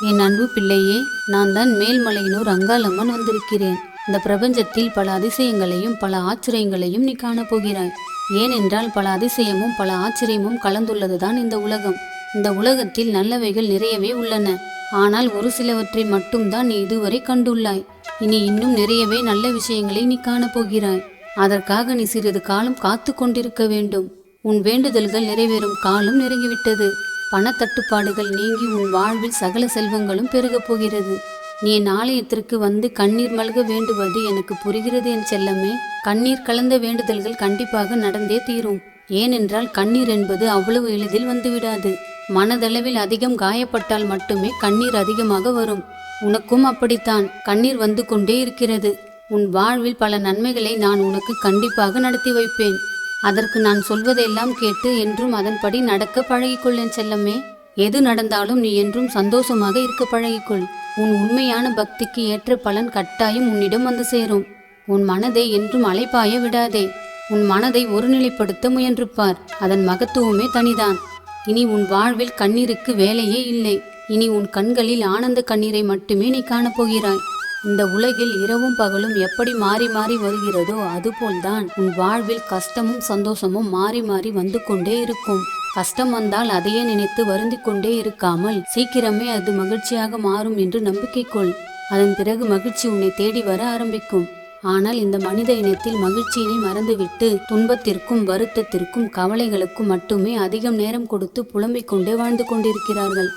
என் அன்பு பிள்ளையே நான் தான் மேல்மலையினூர் அங்காளம்மன் வந்திருக்கிறேன். இந்த பிரபஞ்சத்தில் பல அதிசயங்களையும் பல ஆச்சரியங்களையும் நீ காணப்போகிறாய். ஏனென்றால் பல அதிசயமும் பல ஆச்சரியமும் கலந்துள்ளதுதான் இந்த உலகம். இந்த உலகத்தில் நல்லவைகள் நிறையவே உள்ளன. ஆனால் ஒரு சிலவற்றை மட்டும்தான் நீ இதுவரை கண்டுள்ளாய். இனி இன்னும் நிறையவே நல்ல விஷயங்களை நீ காணப்போகிறாய். அதற்காக நீ சிறிது காலம் காத்து கொண்டிருக்க வேண்டும். உன் வேண்டுதல்கள் நிறைவேறும் காலம் நெருங்கிவிட்டது. பணத்தட்டுப்பாடுகள் நீங்கி உன் வாழ்வில் சகல செல்வங்களும் பெருகப் போகிறது. நீ என் ஆலயத்திற்கு வந்து கண்ணீர் மல்க வேண்டுவது எனக்கு புரிகிறது என் செல்லமே. கண்ணீர் கலந்த வேண்டுதல்கள் கண்டிப்பாக நடந்தே தீரும். ஏனென்றால் கண்ணீர் என்பது அவ்வளவு எளிதில் வந்துவிடாது. மனதளவில் அதிகம் காயப்பட்டால் மட்டுமே கண்ணீர் அதிகமாக வரும். உனக்கும் அப்படித்தான். கண்ணீர் வந்து கொண்டே இருக்கிறது. உன் வாழ்வில் பல நன்மைகளை நான் உனக்கு கண்டிப்பாக நடத்தி வைப்பேன். அதற்கு நான் சொல்வதெல்லாம் கேட்டு என்றும் அதன்படி நடக்க பழகிக்கொள் என் செல்லமே எது நடந்தாலும் நீ என்றும் சந்தோஷமாக இருக்க பழகிக்கொள். உன் உண்மையான பக்திக்கு ஏற்ற பலன் கட்டாயம் உன்னிடம் வந்து சேரும். உன் மனதை என்றும் அலைப்பாய விடாதே. உன் மனதை ஒருநிலைப்படுத்த முயன்று பார் அதன் மகத்துவமே தனிதான். இனி உன் வாழ்வில் கண்ணீருக்கு வேலையே இல்லை. இனி உன் கண்களில் ஆனந்த கண்ணீரை மட்டுமே நீ காணப்போகிறாய். இந்த உலகில் இரவும் பகலும் எப்படி மாறி மாறி வருகிறதோ அதுபோல்தான் உன் வாழ்வில் கஷ்டமும் சந்தோஷமும் மாறி மாறி வந்து கொண்டே இருக்கும். கஷ்டம் வந்தால் அதையே நினைத்து வருந்திக் கொண்டே இருக்காமல் சீக்கிரமே அது மகிழ்ச்சியாக மாறும் என்று நம்பிக்கை கொள் அதன் பிறகு மகிழ்ச்சி உன்னை தேடி வர ஆரம்பிக்கும். ஆனால் இந்த மனித இனத்தில் மகிழ்ச்சியினை மறந்துவிட்டு துன்பத்திற்கும் வருத்தத்திற்கும் கவலைகளுக்கும் மட்டுமே அதிகம் நேரம் கொடுத்து புலம்பிக் கொண்டே வாழ்ந்து கொண்டிருக்கிறார்கள்.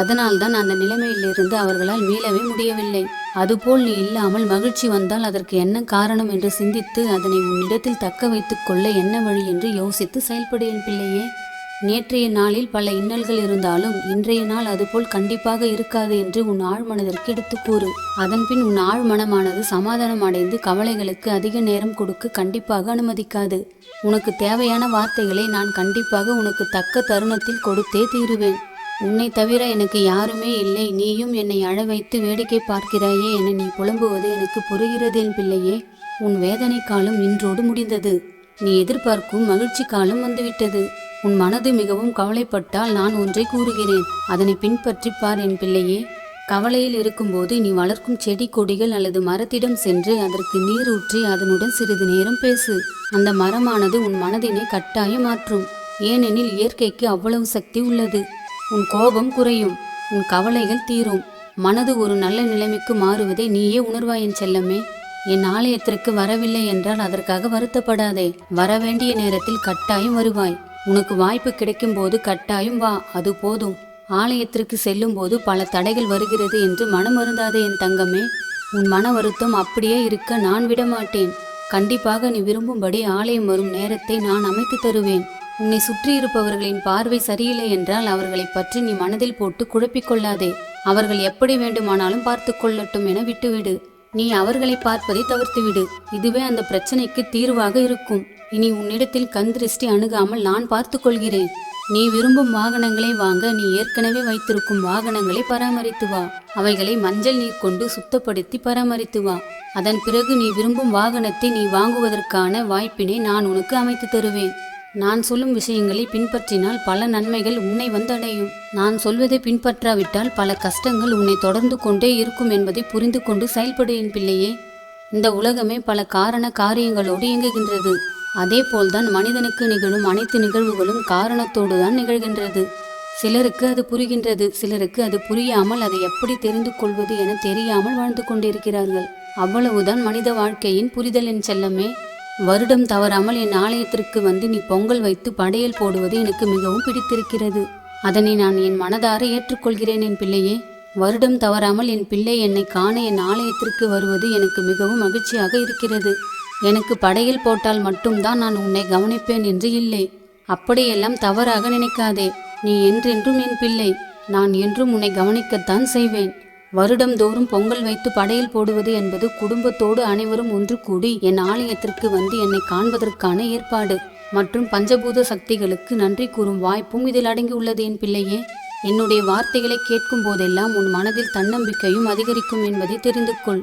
அதனால்தான் அந்த நிலைமையிலிருந்து அவர்களால் மீளவே முடியவில்லை. அதுபோல் நீ இல்லாமல் மகிழ்ச்சி வந்தால் அதற்கு என்ன காரணம் என்று சிந்தித்து அதனை உன்னிடத்தில் தக்க வைத்துக் கொள்ள என்ன வழி என்று யோசித்து செயல்படு என் பிள்ளையே. நேற்றைய நாளில் பல இன்னல்கள் இருந்தாலும் இன்றைய நாள் அதுபோல் கண்டிப்பாக இருக்காது என்று உன் ஆழ்மனதிற்கு எடுத்துக் கூறு. அதன்பின் உன் ஆழ்மனமானது சமாதானம் அடைந்து கவலைகளுக்கு அதிக நேரம் கொடுக்க கண்டிப்பாக அனுமதிக்காது. உனக்கு தேவையான வார்த்தைகளை நான் கண்டிப்பாக உனக்கு தக்க தருணத்தில் கொடுத்தே தீருவேன். உன்னை தவிர எனக்கு யாருமே இல்லை. நீயும் என்னை அழ வைத்து வேடிக்கை பார்க்கிறாயே என நீ புலம்புவது எனக்கு புரிகிறது என் பிள்ளையே. உன் வேதனை காலம் இன்றோடு முடிந்தது. நீ எதிர்பார்க்கும் மகிழ்ச்சி காலம் வந்துவிட்டது. உன் மனது மிகவும் கவலைப்பட்டால் நான் ஒன்றை கூறுகிறேன். அதனை பின்பற்றி பார் என் பிள்ளையே. கவலையில் இருக்கும்போது நீ வளர்க்கும் செடி கொடிகள் அல்லது மரத்திடம் சென்று அதற்கு நீர் ஊற்றி அதனுடன் சிறிது நேரம் பேசு. அந்த மரமானது உன் மனதினை கட்டாயம் மாற்றும். ஏனெனில் இயற்கைக்கு அவ்வளவு சக்தி உள்ளது. உன் கோபம் குறையும் உன் கவலைகள் தீரும். மனது ஒரு நல்ல நிலைமைக்கு மாறுவதை நீயே உணர்வாய் என் செல்லமே. என் ஆலயத்திற்கு வரவில்லை என்றால் அதற்காக வருத்தப்படாதே. வர வேண்டிய நேரத்தில் கட்டாயம் வருவாய். உனக்கு வாய்ப்பு கிடைக்கும் போது கட்டாயம் வா அது போதும். ஆலயத்திற்கு செல்லும் போது பல தடைகள் வருகிறது என்று மனம் வருந்தாதே என் தங்கமே. உன் மன வருத்தம் அப்படியே இருக்க நான் விட மாட்டேன் கண்டிப்பாக நீ விரும்பும்படி ஆலயம் வரும் நேரத்தை நான் அமைத்து தருவேன். உன்னை சுற்றி இருப்பவர்களின் பார்வை சரியில்லை என்றால் அவர்களை பற்றி நீ மனதில் போட்டு குழப்பிக் கொள்ளாதே. அவர்கள் எப்படி வேண்டுமானாலும் பார்த்து கொள்ளட்டும் என விட்டுவிடு. நீ அவர்களை பார்ப்பதை தவிர்த்துவிடு. இதுவே அந்த பிரச்சனைக்கு தீர்வாக இருக்கும். இனி உன்னிடத்தில் கண் திருஷ்டி அணுகாமல் நான் பார்த்து கொள்கிறேன். நீ விரும்பும் வாகனங்களை வாங்க நீ ஏற்கனவே வைத்திருக்கும் வாகனங்களை பராமரித்து வா. அவைகளை மஞ்சள் நீர் கொண்டு சுத்தப்படுத்தி பராமரித்து வா. அதன் பிறகு நீ விரும்பும் வாகனத்தை நீ வாங்குவதற்கான வாய்ப்பினை நான் உனக்கு அமைத்து தருவேன். நான் சொல்லும் விஷயங்களை பின்பற்றினால் பல நன்மைகள் உன்னை வந்தடையும். நான் சொல்வதை பின்பற்றாவிட்டால் பல கஷ்டங்கள் உன்னை தொடர்ந்து கொண்டே இருக்கும் என்பதை புரிந்து கொண்டு செயல்படு என் பிள்ளையே. இந்த உலகமே பல காரண காரியங்களோடு இயங்குகின்றது. அதேபோல்தான் மனிதனுக்கு நிகழும் அனைத்து நிகழ்வுகளும் காரணத்தோடு தான் நிகழ்கின்றது. சிலருக்கு அது புரிகின்றது சிலருக்கு அது புரியாமல் அதை எப்படி தெரிந்து கொள்வது என தெரியாமல் வாழ்ந்து கொண்டிருக்கிறார்கள். அவ்வளவுதான் மனித வாழ்க்கையின் புரிதலின் செல்லமே. வருடம் தவறாமல் என் ஆலயத்திற்கு வந்து நீ பொங்கல் வைத்து படையல் போடுவது எனக்கு மிகவும் பிடித்திருக்கிறது. அதனை நான் என் மனதார ஏற்றுக்கொள்கிறேன் என் பிள்ளையே. வருடம் தவறாமல் என் பிள்ளை என்னை காண என் ஆலயத்திற்கு வருவது எனக்கு மிகவும் மகிழ்ச்சியாக இருக்கிறது. எனக்கு படையல் போட்டால் மட்டும்தான் நான் உன்னை கவனிப்பேன் என்று இல்லை. அப்படியெல்லாம் தவறாக நினைக்காதே. நீ என்றென்றும் என் பிள்ளை. நான் என்றும் உன்னை கவனிக்கத்தான் செய்வேன். வருடம்தோறும் பொங்கல் வைத்து படையல் போடுவது என்பது குடும்பத்தோடு அனைவரும் ஒன்று கூடி என் ஆலயத்திற்கு வந்து என்னை காண்பதற்கான ஏற்பாடு. மற்றும் பஞ்சபூத சக்திகளுக்கு நன்றி கூறும் வாய்ப்பும் இதில் அடங்கியுள்ளது என் பிள்ளையே. என்னுடைய வார்த்தைகளை கேட்கும் போதெல்லாம் உன் மனதில் தன்னம்பிக்கையும் அதிகரிக்கும் என்பதை தெரிந்து கொள்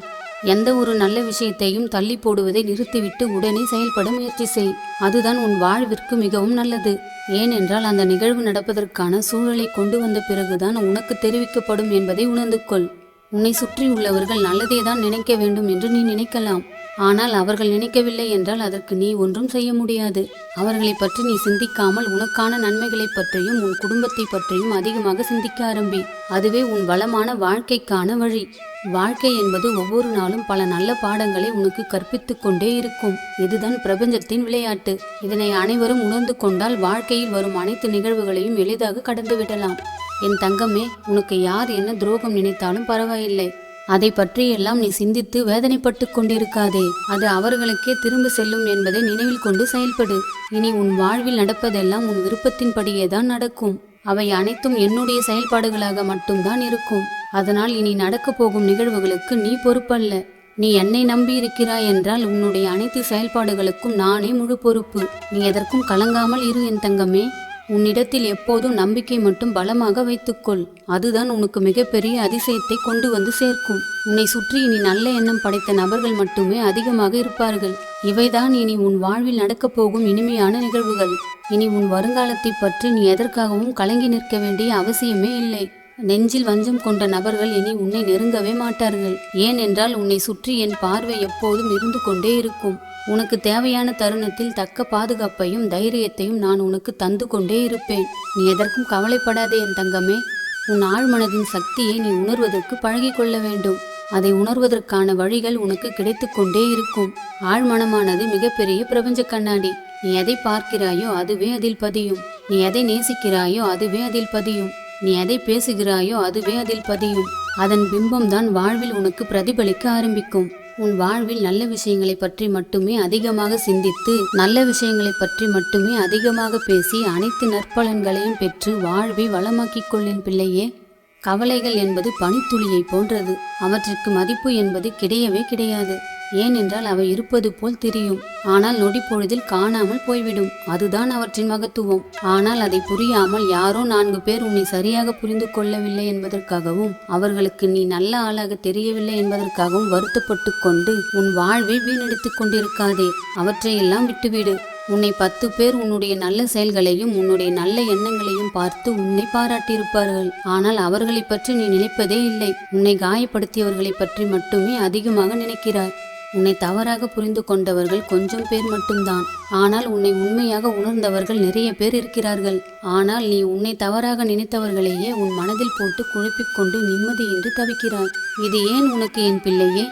எந்த ஒரு நல்ல விஷயத்தையும் தள்ளி போடுவதை நிறுத்திவிட்டு உடனே செயல்பட முயற்சி செய். அதுதான் உன் வாழ்விற்கு மிகவும் நல்லது. ஏனென்றால் அந்த நிகழ்வு நடப்பதற்கான சூழலை கொண்டு வந்த பிறகுதான் உனக்கு தெரிவிக்கப்படும் என்பதை உணர்ந்து கொள். உன்னை சுற்றி உள்ளவர்கள் நல்லதே தான் நினைக்க வேண்டும் என்று நீ நினைக்கலாம். ஆனால் அவர்கள் நினைக்கவில்லை என்றால் அதற்கு நீ ஒன்றும் செய்ய முடியாது. அவர்களை பற்றி நீ சிந்திக்காமல் உனக்கான நன்மைகளை பற்றியும் உன் குடும்பத்தை பற்றியும் அதிகமாக சிந்திக்க ஆரம்பி. அதுவே உன் வளமான வாழ்க்கைக்கான வழி. வாழ்க்கை என்பது ஒவ்வொரு நாளும் பல நல்ல பாடங்களை உனக்கு கற்பித்துக் கொண்டே இருக்கும். இதுதான் பிரபஞ்சத்தின் விளையாட்டு. இதனை அனைவரும் உணர்ந்து கொண்டால் வாழ்க்கையில் வரும் அனைத்து நிகழ்வுகளையும் எளிதாக கடந்து விடலாம். என் தங்கமே உனக்கு யார் என்ன துரோகம் நினைத்தாலும் பரவாயில்லை. அதை பற்றியெல்லாம் நீ சிந்தித்து வேதனைப்பட்டு கொண்டிருக்காதே. அது அவர்களுக்கே திரும்ப செல்லும் என்பதை நினைவில் கொண்டு செயல்படு. இனி உன் வாழ்வில் நடப்பதெல்லாம் உன் விருப்பத்தின்படியே தான் நடக்கும். அவை அனைத்தும் என்னுடைய செயல்பாடுகளாக மட்டும்தான் இருக்கும். அதனால் இனி நடக்கப் போகும் நிகழ்வுகளுக்கு நீ பொறுப்பல்ல. நீ என்னை நம்பி இருக்கிறாய் என்றால் உன்னுடைய அனைத்து செயல்பாடுகளுக்கும் நானே முழு பொறுப்பு. நீ எதற்கும் கலங்காமல் இரு என் தங்கமே. உன்னிடத்தில் எப்போதும் நம்பிக்கை மட்டும் பலமாக வைத்துக்கொள். அதுதான் உனக்கு மிகப்பெரிய அதிசயத்தை கொண்டு வந்து சேர்க்கும். உன்னை சுற்றி இனி நல்ல எண்ணம் படைத்த நபர்கள் மட்டுமே அதிகமாக இருப்பார்கள். இவைதான் இனி உன் வாழ்வில் நடக்கப் போகும் இனிமையான நிகழ்வுகள். இனி உன் வருங்காலத்தை பற்றி நீ எதற்காகவும் கலங்கி நிற்க வேண்டிய அவசியமே இல்லை. நெஞ்சில் வஞ்சம் கொண்ட நபர்கள் இனி உன்னை நெருங்கவே மாட்டார்கள். ஏனென்றால் உன்னை சுற்றி என் பார்வை எப்போதும் இருந்து கொண்டே இருக்கும். உனக்கு தேவையான தருணத்தில் தக்க பாதுகாப்பையும் தைரியத்தையும் நான் உனக்கு தந்து கொண்டே இருப்பேன். நீ எதற்கும் கவலைப்படாதே என் தங்கமே. உன் ஆழ்மனதின் சக்தியை நீ உணர்வதற்கு பழகிக்கொள்ள வேண்டும். அதை உணர்வதற்கான வழிகள் உனக்கு கிடைத்து கொண்டே இருக்கும். ஆழ்மனமானது மிகப்பெரிய பிரபஞ்ச கண்ணாடி. நீ எதை பார்க்கிறாயோ அதுவே அதில் பதியும். நீ எதை நேசிக்கிறாயோ அதுவே அதில் பதியும். நீ எதை பேசுகிறாயோ அதுவே அதில் பதியும். அதன் பிம்பம்தான் வாழ்வில் உனக்கு பிரதிபலிக்க ஆரம்பிக்கும். உன் வாழ்வில் நல்ல விஷயங்களை பற்றி மட்டுமே அதிகமாக சிந்தித்து நல்ல விஷயங்களை பற்றி மட்டுமே அதிகமாக பேசி அனைத்து நற்பலன்களையும் பெற்று வாழ்வை வளமாக்கிக் கொள்ளின் பிள்ளையே. கவலைகள் என்பது பனித்துளியை போன்றது. அவற்றிற்கு மதிப்பு என்பது கிடையவே கிடையாது. ஏனென்றால் அவை இருப்பது போல் தெரியும். ஆனால் நொடி பொழுதில் காணாமல் போய்விடும். அதுதான் அவற்றின் மகத்துவம். ஆனால் அதை புரியாமல் யாரோ நான்கு பேர் உன்னை சரியாக புரிந்து கொள்ளவில்லை என்பதற்காகவும் அவர்களுக்கு நீ நல்ல ஆளாக தெரியவில்லை என்பதற்காகவும் வருத்தப்பட்டு கொண்டு உன் வாழ்வை வீணடித்துக் கொண்டிருக்காதே. அவற்றையெல்லாம் விட்டுவிடு. உன்னை பத்து பேர் உன்னுடைய நல்ல செயல்களையும் உன்னுடைய நல்ல எண்ணங்களையும் பார்த்து உன்னை பாராட்டியிருப்பார்கள். ஆனால் அவர்களை பற்றி நீ நினைப்பதே இல்லை. உன்னை காயப்படுத்தியவர்களை பற்றி மட்டுமே அதிகமாக நினைக்கிறாய். உன்னை தவறாக புரிந்து கொண்டவர்கள் கொஞ்சம் பேர் மட்டும்தான். ஆனால் உன்னை உண்மையாக உணர்ந்தவர்கள் நிறைய பேர் இருக்கிறார்கள். ஆனால் நீ உன்னை தவறாக நினைத்தவர்களையே உன் மனதில் போட்டு குழப்பிக் கொண்டு நிம்மதியின்றி தவிக்கிறாய். இது ஏன் உனக்கு என் பிள்ளையே?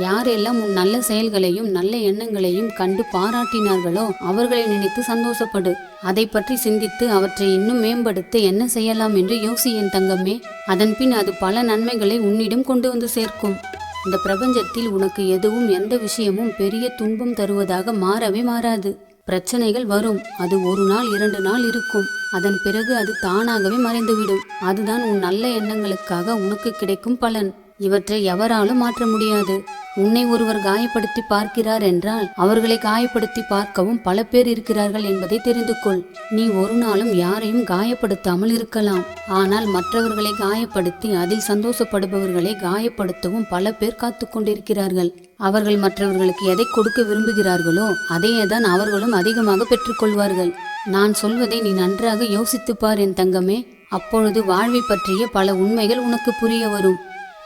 யாரெல்லாம் உன் நல்ல செயல்களையும் நல்ல எண்ணங்களையும் கண்டு பாராட்டினார்களோ அவர்களை நினைத்து சந்தோஷப்படு. அதை பற்றி சிந்தித்து அவற்றை இன்னும் மேம்படுத்த என்ன செய்யலாம் என்று யோசி என் தங்கமே அதன்பின் அது பல நன்மைகளை உன்னிடம் கொண்டு வந்து சேர்க்கும். இந்த பிரபஞ்சத்தில் உனக்கு எதுவும் எந்த விஷயமும் பெரிய துன்பம் தருவதாக மாறவே மாறாது. பிரச்சனைகள் வரும். அது ஒரு நாள் இரண்டு நாள் இருக்கும். அதன் பிறகு அது தானாகவே மறைந்துவிடும். அதுதான் உன் நல்ல எண்ணங்களுக்காக உனக்கு கிடைக்கும் பலன். இவற்றை எவராலும் மாற்ற முடியாது. உன்னை ஒருவர் காயப்படுத்தி பார்க்கிறார் என்றால் அவர்களை காயப்படுத்தி பார்க்கவும் பல பேர் இருக்கிறார்கள் என்பதை தெரிந்து கொள். நீ ஒரு நாளும் யாரையும் காயப்படுத்தாமல் இருக்கலாம். ஆனால் மற்றவர்களை காயப்படுத்தி அதில் சந்தோஷப்படுபவர்களை காயப்படுத்தவும் பல பேர் காத்து கொண்டிருக்கிறார்கள். அவர்கள் மற்றவர்களுக்கு எதை கொடுக்க விரும்புகிறார்களோ அதையே தான் அவர்களும் அதிகமாக பெற்றுக்கொள்வார்கள் நான் சொல்வதை நீ நன்றாக யோசித்துப்பார் என் தங்கமே. அப்பொழுது வாழ்வை பற்றிய பல உண்மைகள் உனக்கு புரிய வரும்.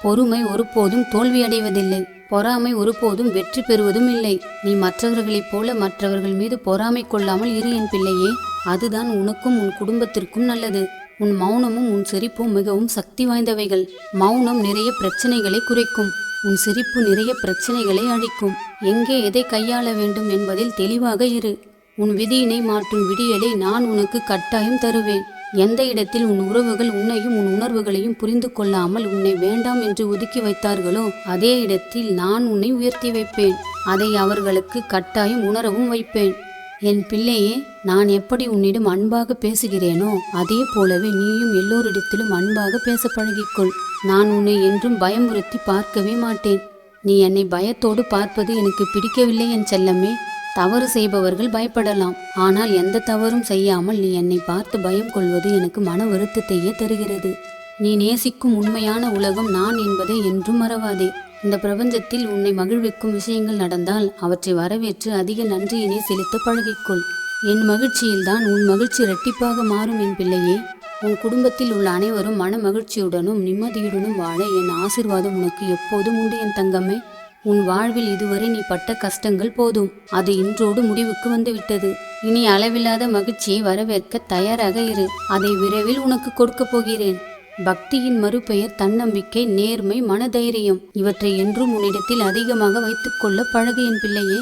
பொறுமை ஒருபோதும் தோல்வியடைவதில்லை. பொறாமை ஒருபோதும் வெற்றி பெறுவதும் இல்லை. நீ மற்றவர்களைப் போல மற்றவர்கள் மீது பொறாமை கொள்ளாமல் இரு என் பிள்ளையே. அதுதான் உனக்கும் உன் குடும்பத்திற்கும் நல்லது. உன் மௌனமும் உன் சிரிப்பும் மிகவும் சக்தி வாய்ந்தவைகள். மௌனம் நிறைய பிரச்சனைகளை குறைக்கும். உன் சிரிப்பு நிறைய பிரச்சனைகளை அழிக்கும். எங்கே எதை கையாள வேண்டும் என்பதில் தெளிவாக இரு. உன் விதியினை மாற்றும் விடியலை நான் உனக்கு கட்டாயம் தருவேன். எந்த இடத்தில் உன் உறவுகள் உன்னையும் உன் உணர்வுகளையும் புரிந்து கொள்ளாமல் உன்னை வேண்டாம் என்று ஒதுக்கி வைத்தார்களோ அதே இடத்தில் நான் உன்னை உயர்த்தி வைப்பேன். அதை அவர்களுக்கு கட்டாயம் உணரவும் வைப்பேன். என் பிள்ளையே நான் எப்படி உன்னிடம் அன்பாக பேசுகிறேனோ அதே போலவே நீயும் எல்லோரிடத்திலும் அன்பாக பேச பழகிக்கொள். நான் உன்னை என்றும் பயமுறுத்தி பார்க்கவே மாட்டேன். நீ என்னை பயத்தோடு பார்ப்பது எனக்கு பிடிக்கவில்லை என் செல்லமே. தவறு செய்பவர்கள் பயப்படலாம். ஆனால் எந்த தவறும் செய்யாமல் நீ என்னை பார்த்து பயம் கொள்வது எனக்கு மன வருத்தத்தையே தருகிறது. நீ நேசிக்கும் உண்மையான உலகம் நான் என்பதை என்றும் மறவாதே. இந்த பிரபஞ்சத்தில் உன்னை மகிழ்விக்கும் விஷயங்கள் நடந்தால் அவற்றை வரவேற்று அதிக நன்றியினை செலுத்த பழகிக்கொள். என் மகிழ்ச்சியில்தான் உன் மகிழ்ச்சி இரட்டிப்பாக மாறும் என் பிள்ளையே. உன் குடும்பத்தில் உள்ள அனைவரும் மன மகிழ்ச்சியுடனும் நிம்மதியுடனும் வாழ என் ஆசிர்வாதம் உனக்கு எப்போதும் உண்டு என் தங்கமே உன் வாழ்வில் இதுவரை நீ பட்ட கஷ்டங்கள் போதும். அது இன்றோடு முடிவுக்கு வந்துவிட்டது. இனி அளவில்லாத மகிழ்ச்சியை வரவேற்க தயாராக இரு. அதை விரைவில் உனக்கு கொடுக்கப் போகிறேன். பக்தியின் மறுபெயர் தன்னம்பிக்கை நேர்மை மனதைரியம். இவற்றை என்றும் உன்னிடத்தில் அதிகமாக வைத்துக்கொள்ள பழகு என் பிள்ளையே.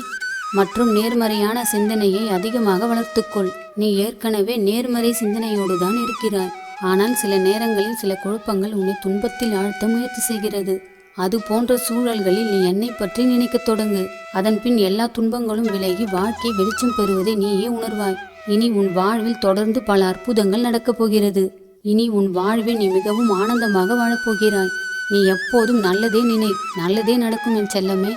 மற்றும் நேர்மறையான சிந்தனையை அதிகமாக வளர்த்துக்கொள். நீ ஏற்கனவே நேர்மறை சிந்தனையோடு தான் இருக்கிறாய். ஆனால் சில நேரங்களில் சில குழப்பங்கள் உன்னை துன்பத்தில் ஆழ்த்த முயற்சி செய்கிறது. அது போன்ற சூழல்களில் நீ என்னை பற்றி நினைக்கத் தொடங்கு. அதன் பின் எல்லா துன்பங்களும் விலகி வாழ்க்கை வெளிச்சம் பெறுவதை நீயே உணர்வாய். இனி உன் வாழ்வில் தொடர்ந்து பல அற்புதங்கள் நடக்கப் போகிறது. இனி உன் வாழ்வில் நீ மிகவும் ஆனந்தமாக வாழப்போகிறாய் நீ எப்போதும் நல்லதே நினை. நல்லதே நடக்கும் என் செல்லமே.